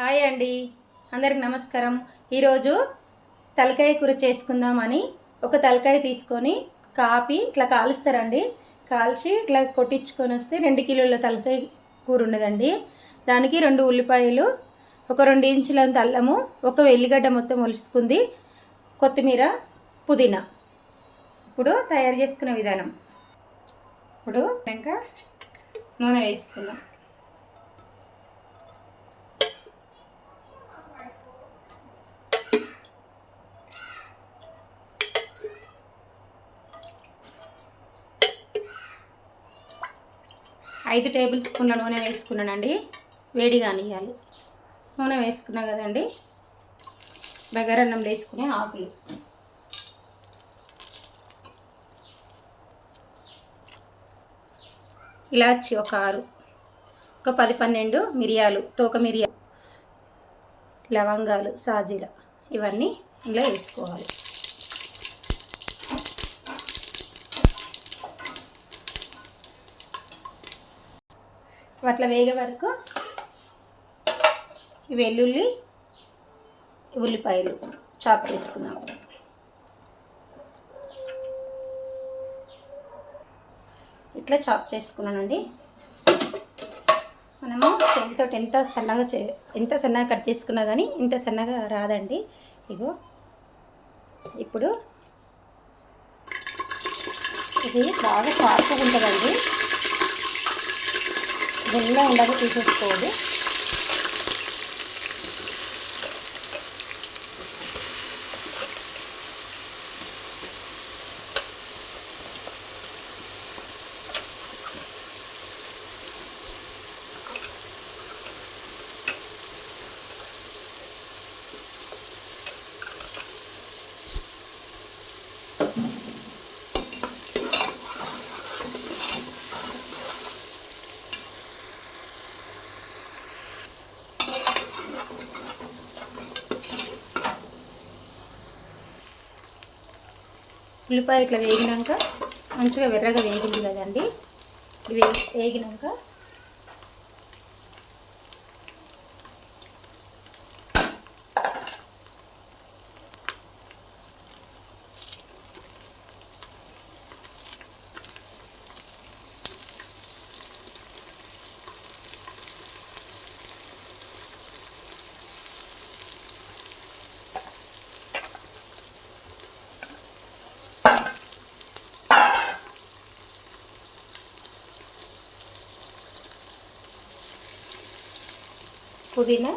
Hi అండి. అందరికి నమస్కారం. ఈరోజు తలకాయ కూర చేసుకుందామని ఒక తలకాయ తీసుకొని కాపి ఇట్లా కాలుస్తారండి. కాల్చి ఇట్లా కొట్టించుకొని వస్తే రెండు కిలోల తలకాయ కూర ఉన్నదండి. దానికి రెండు ఉల్లిపాయలు ఒక రెండు ఇంచులంత అల్లము ఒక వెల్లిగడ్డ మొత్తం ఒలుసుకుంది కొత్తిమీర పుదీనా. ఇప్పుడు తయారు చేసుకునే విధానం. ఇప్పుడు ఇంకా నూనె వేసుకుందాం. ఐదు టేబుల్ స్పూన్ల నూనె వేసుకున్నానండి. వేడి కానివ్వాలి నూనె వేసుకున్నా కదండి. బగారన్నం వేసుకునే ఆకులు. ఇలాచి ఒక ఆరు ఒక పది పన్నెండు మిరియాలు తోక మిరియాలు లవంగాలు సాజీల ఇవన్నీ ఇలా వేసుకోవాలి. అట్లా వేగే వరకు వెల్లుల్లి ఉల్లిపాయలు చాప్ చేసుకున్నాం ఇట్లా చాప్ చేసుకున్నానండి. మనము చేతితో ఎంత సన్నగా చే ఎంత సన్నగా కట్ చేసుకున్నా కానీ ఇంత సన్నగా రాదండి. ఇగో ఇప్పుడు ఇది బాగా షార్ప్గా ఉంటుందండి. వెన్న ఉండగా తీసేసుకోవాలి ఉల్లిపాయ ఇట్లా వేగినాక మంచిగా వెర్రగా వేగింది కదండి. ఇది వే వేగినాక పుదీనా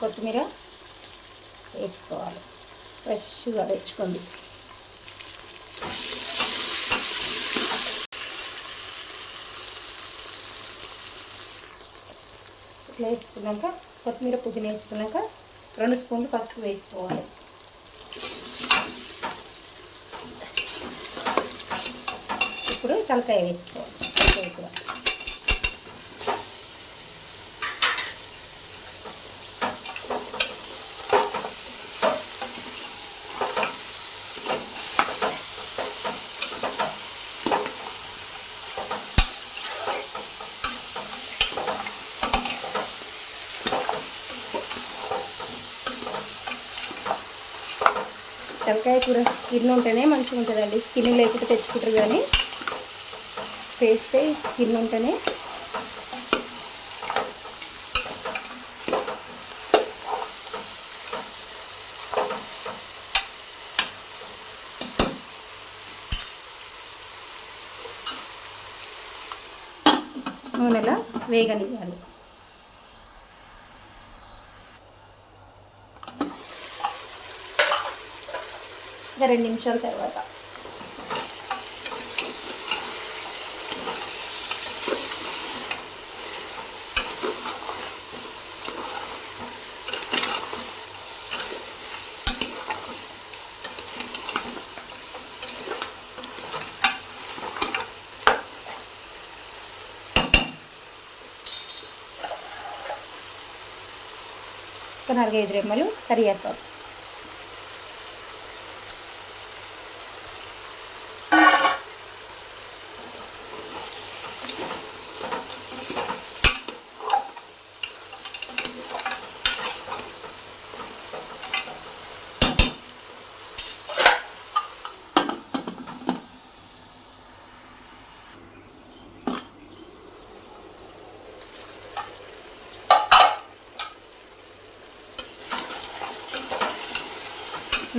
కొత్తిమీర వేసుకోవాలి. ఫ్రెష్గా తెచ్చుకోండి ఇట్లా వేసుకున్నాక కొత్తిమీర పుదీనా వేసుకున్నాక రెండు స్పూన్లు ఫస్ట్ వేసుకోవాలి. ఇప్పుడు తలకాయ వేసుకోవాలి. తలకాయ కూడా పొట్లకాయ కూర స్కిన్ ఉంటేనే మంచిగా ఉంటుందండి. స్కిన్ లేకపోతే తెచ్చుకుంటారు కానీ పేస్ట్ స్కిన్ ఉంటేనే. నూనెలా వేగనివ్వాలి. ఇంకా రెండు నిమిషాల తర్వాత. ఒక నాలుగైదు రెమ్మలు కరివేపాకు.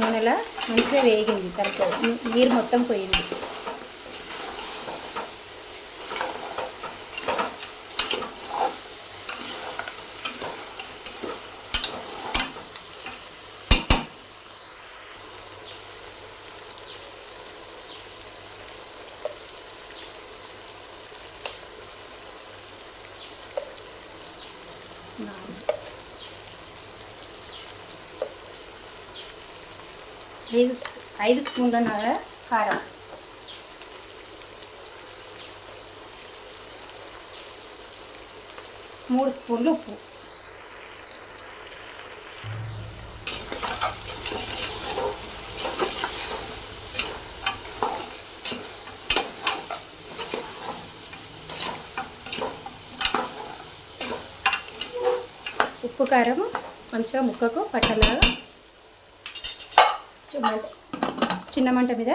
నూనెలా మంచిగా వేగింది తలకాయ నీరు మొత్తం పోయింది. ఐదు ఐదు స్పూన్ల నగ కారం. మూడు స్పూన్లు ఉప్పు. ఉప్పు కారం మంచిగా ముక్కకు పట్టలాగా చిన్న చిన్న మంట మీద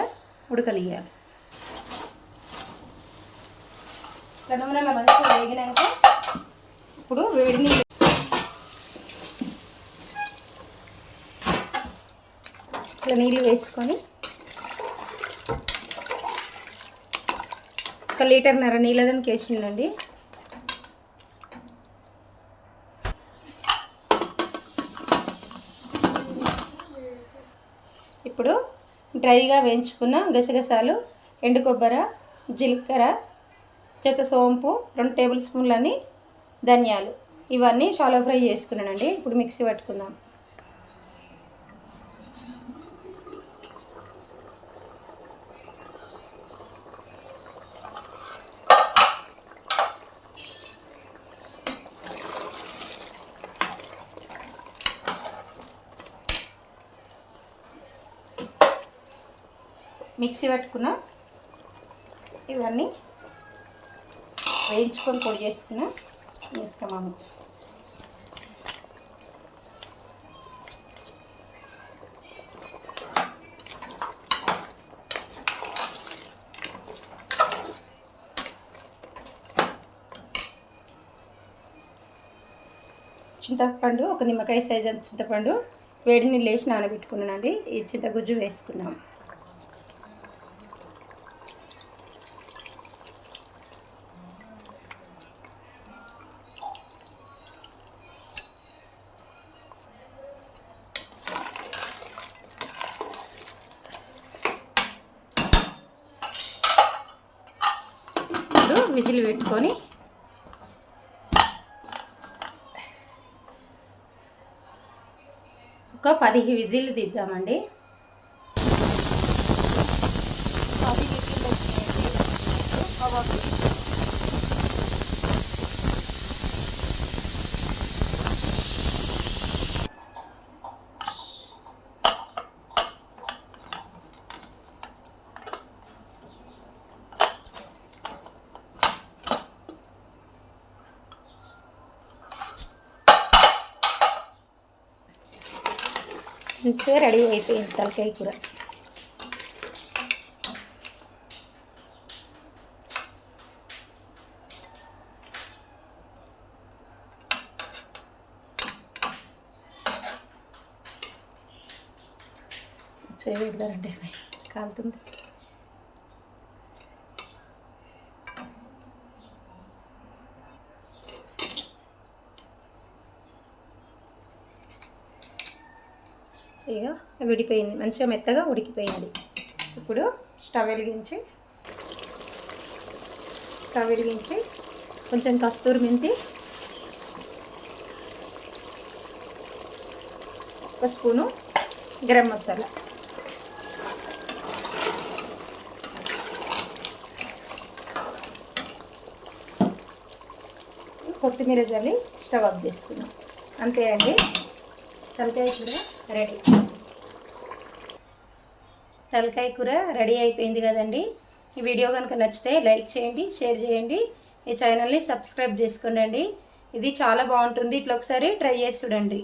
ఉడకలియాలి ఇట్లా నూనెలో వేగినాక ఇప్పుడు వేడి నీళ్ళు ఇట్లా నీళ్ళు వేసుకొని ఒక లీటర్న్నర నీళ్ళదని వేసిండండి ఇప్పుడు డ్రైగా వేయించుకున్న గసగసాలు ఎండు కొబ్బరి జీలకర్ర చెత్త సోంపు రెండు టేబుల్ స్పూన్లని ధనియాలు. ఇవన్నీ షాలో ఫ్రై చేసుకున్నానండి. ఇప్పుడు మిక్సీ పట్టుకుందాం. మిక్సీ పట్టుకున్న. ఇవన్నీ వేయించుకొని పొడి చేసుకున్న. మిశ్రమము చింతపండు ఒక నిమ్మకాయ సైజ్ అంత చింతపండు వేడి నీళ్ళు వేసి నానబెట్టుకున్నానండి. ఈ చింతగుజ్జు వేసుకున్నాం ఇప్పుడు విజిల్ పెట్టుకొని ఒక పది విజిల్ దిద్దామండి. మంచిగా రెడీ అయిపోయింది తలకాయ కూర. చేయగలుగుతారంటే కాలుతుంది. ఇక విడిపోయింది. మంచిగా మెత్తగా ఉడికిపోయింది. ఇప్పుడు స్టవ్ వెలిగించి స్టవ్ వెలిగించి కొంచెం కస్తూరి మెంతి ఒక స్పూను గరం మసాలా. కొత్తిమీర జల్లి స్టవ్ ఆఫ్ చేసుకున్నాం అంతే అండి. తలకాయ కూడా రెడీ. తలకాయ కూర రెడీ అయిపోయింది కదండి. ఈ వీడియో కనుక నచ్చితే లైక్ చేయండి షేర్ చేయండి. ఈ ఛానల్ని సబ్స్క్రైబ్ చేసుకోండి ఇది చాలా బాగుంటుంది. ఇట్లా ఒకసారి ట్రై చేసి చూడండి.